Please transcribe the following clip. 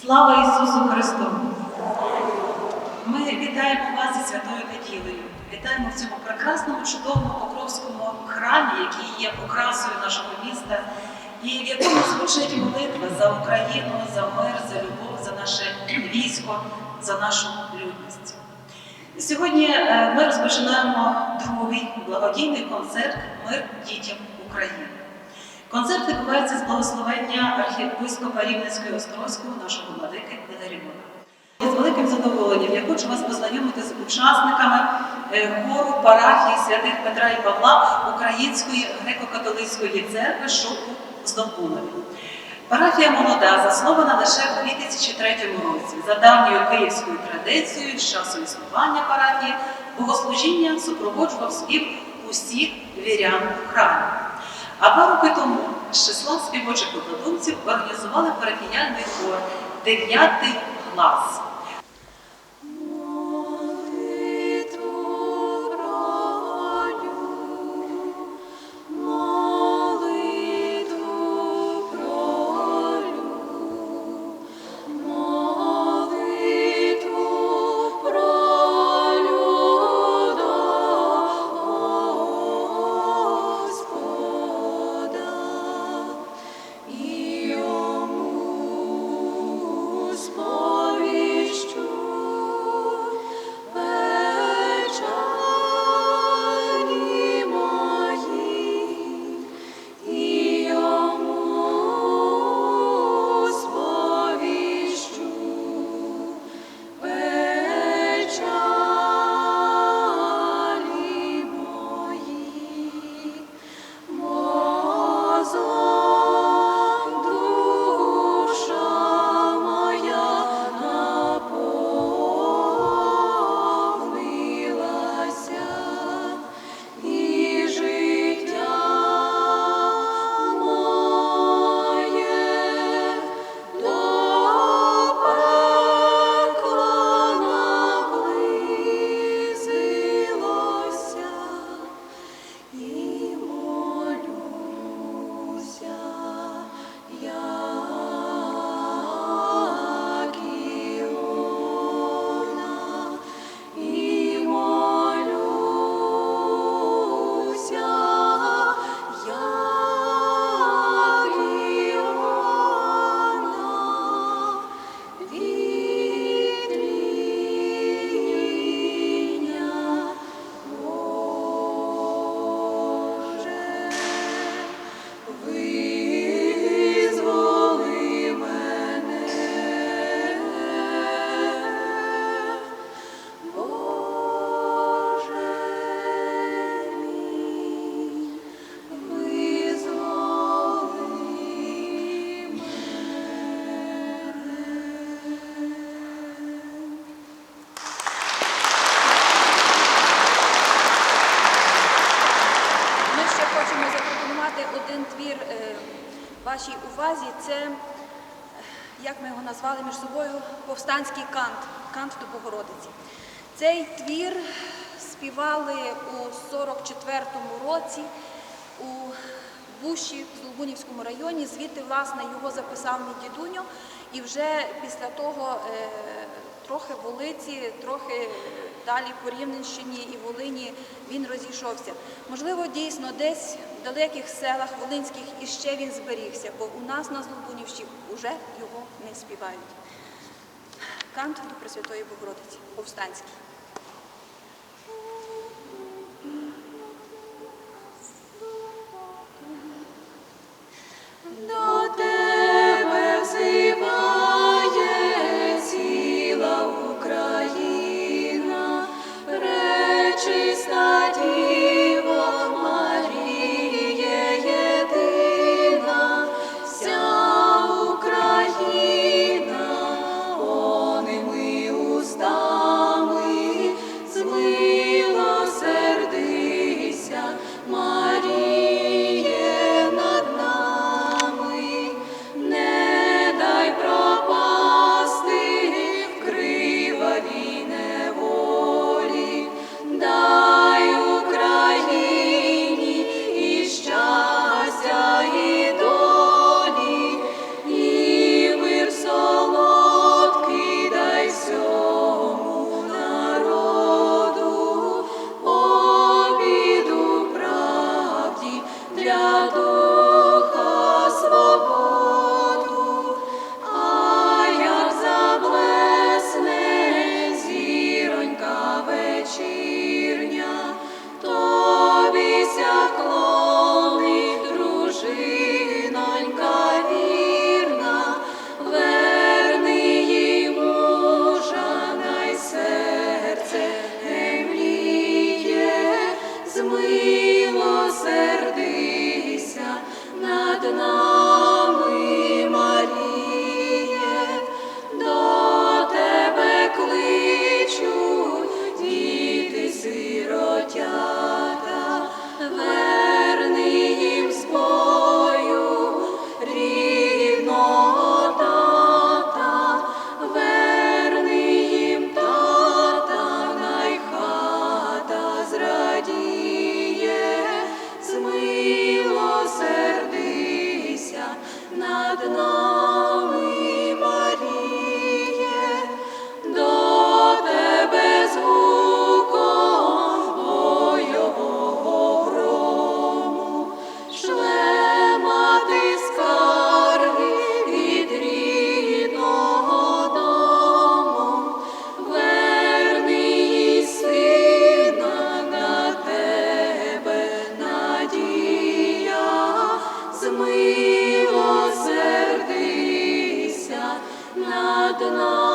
Слава Ісусу Христу! Ми вітаємо вас зі святою неділею. Вітаємо в цьому прекрасному, чудовому Покровському храмі, який є окрасою нашого міста, і в якому звучить молитва за Україну, за мир, за любов, за наше військо, за нашу людність. Сьогодні е, ми розпочинаємо другий благодійний концерт Мир дітям України. Концерт відбувається з благословення архієпископа Рівненської Острозького, нашого владики Валеріона. З великим задоволенням я хочу вас познайомити з учасниками е, хору парафії святих Петра і Павла Української греко-католицької церкви, що у Здолбунові. Парафія молода, заснована лише в 2003 році. За давньою київською традицією, з часу існування парафії, богослужіння супроводжував спів усіх вірян у храмі. А два роки тому з числа співочих однодумців організували парафіяльний хор Дев'ятий клас. Це, е, як ми його назвали між собою, повстанський кант, кант до Богородиці. Цей твір співали у 44-му році у Буші в Золбунівському районі. Звідти, власне, його записав мій дідуньо. І вже після того е, трохи в Волиці, трохи далі по Рівненщині і Волині він розійшовся. Можливо, дійсно десь в далеких селах Волинських іще він зберігся, бо у нас на Злобунівщі вже його не співають. Кант до Пресвятої Богородиці, повстанський. Пречиста maintenant. Над нами.